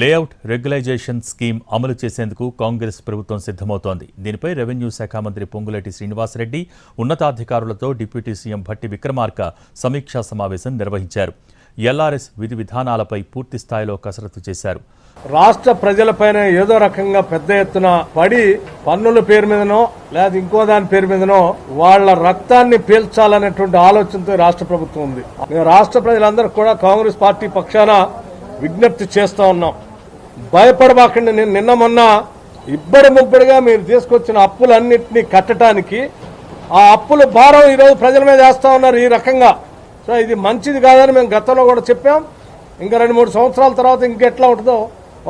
Layout regularisation scheme అమలు చేసేందుకు కాంగ్రెస్ ప్రభుత్వం సిద్ధమవుతోంది. దీనిపై రెవెన్యూ శాఖ మంత్రి పొంగులేటి శ్రీనివాసరెడ్డి ఉన్నతాధికారులతో డిప్యూటీ సీఎం భట్టి విక్రమార్క సమీక్షా సమావేశం నిర్వహించారు. ఎల్ఆర్ఎస్ విధి విధానాలపై పూర్తి స్థాయిలో కసరత్తు చేశారు. రాష్ట్ర ప్రజలపైన ఏదో రకంగా పెద్ద ఎత్తున పడి పన్నుల పేరు మీదనో లేదా ఇంకో దాని పేరు మీదనో వాళ్ళ రక్తాన్ని పీల్చాలనేటువంటి ఆలోచనతో రాష్ట్ర ప్రభుత్వం ఉంది. రాష్ట్ర ప్రజలందరూ కూడా కాంగ్రెస్ పార్టీ పక్షాన విజ్ఞప్తి చేస్తా ఉన్నాం. భయపడబాకండి నేను నిన్న మొన్న ఇబ్బడి ముబ్బడిగా మీరు తీసుకొచ్చిన అప్పులన్నింటినీ కట్టడానికి ఆ అప్పుల భారం ఈరోజు ప్రజల మీద వేస్తూ ఉన్నారు ఈ రకంగా. సో ఇది మంచిది కాదని మేము గతంలో కూడా చెప్పాం. ఇంకా రెండు మూడు సంవత్సరాల తర్వాత ఇంకెట్లా ఉంటుందో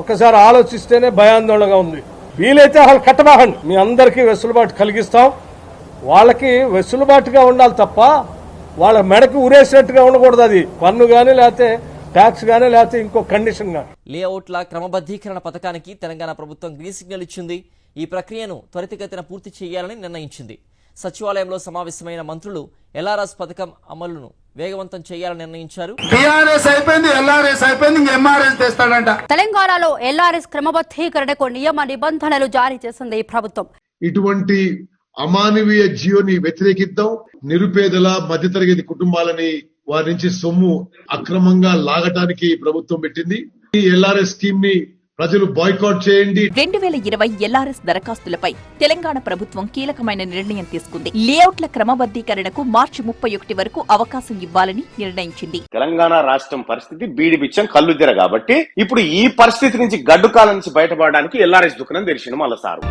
ఒక్కసారి ఆలోచిస్తేనే భయాందోళనగా ఉంది. వీలైతే అసలు కట్టబాకండి మీ అందరికీ వెసులుబాటు కలిగిస్తాం. వాళ్ళకి వెసులుబాటుగా ఉండాలి తప్ప వాళ్ళ మెడకి ఉరేసినట్టుగా ఉండకూడదు అది. పన్ను కానీ లేకపోతే ట్యాక్స్ కానీ లేకపోతే ఇంకో కండిషన్ కానీ లేఅవుట్ల క్రమబద్ధీకరణ పథకానికి తెలంగాణ ప్రభుత్వం గ్రీన్ సిగ్నల్ ఇచ్చింది. ఈ ప్రక్రియను త్వరితగతిన పూర్తి చేయాలని నిర్ణయించింది. సచివాలయంలో సమావేశమైన మంత్రులు ఎల్ఆర్ఎస్ పథకం అమలును వేగవంతం చేయాలని నిర్ణయించారు. టిఆర్ఎస్ అయిపోయింది ఎల్ఆర్ఎస్ అయిపోయింది ఇంక ఎంఆర్ఎస్ తెస్తాడంట. తెలంగాణలో ఎల్ఆర్ఎస్ క్రమబద్ధీకరణకు నియమ నిబంధనలు జారీ చేసింది ఈ ప్రభుత్వం. ఇటువంటి అమానవీయ జియోని వ్యతిరేకిద్దాం నిరుపేదల మధ్యతరగతి కుటుంబాలని వారి నుంచి సొమ్ము అక్రమంగా లాగటానికి ప్రభుత్వం పెట్టింది. ఈ ఎల్ఆర్ఎస్ స్కీమ్ని ప్రజలు బాయ్కాట్ చేయండి. రెండు వేల ఇరవై ఎల్ఆర్ఎస్ దరఖాస్తులపై తెలంగాణ ప్రభుత్వం కీలకమైన నిర్ణయం తీసుకుంది. లేఅవుట్ల క్రమబద్ధీకరణకు మార్చి ముప్పై ఒకటి వరకు అవకాశం ఇవ్వాలని నిర్ణయించింది. తెలంగాణ రాష్ట్రం పరిస్థితి బీడి బిచ్చం కల్లుద్దెర కాబట్టి ఇప్పుడు ఈ పరిస్థితి నుంచి గడ్డుకాల నుంచి బయటపడడానికి ఎల్ఆర్ఎస్ దుకాణం తెరిచిన మళ్ళీ సారు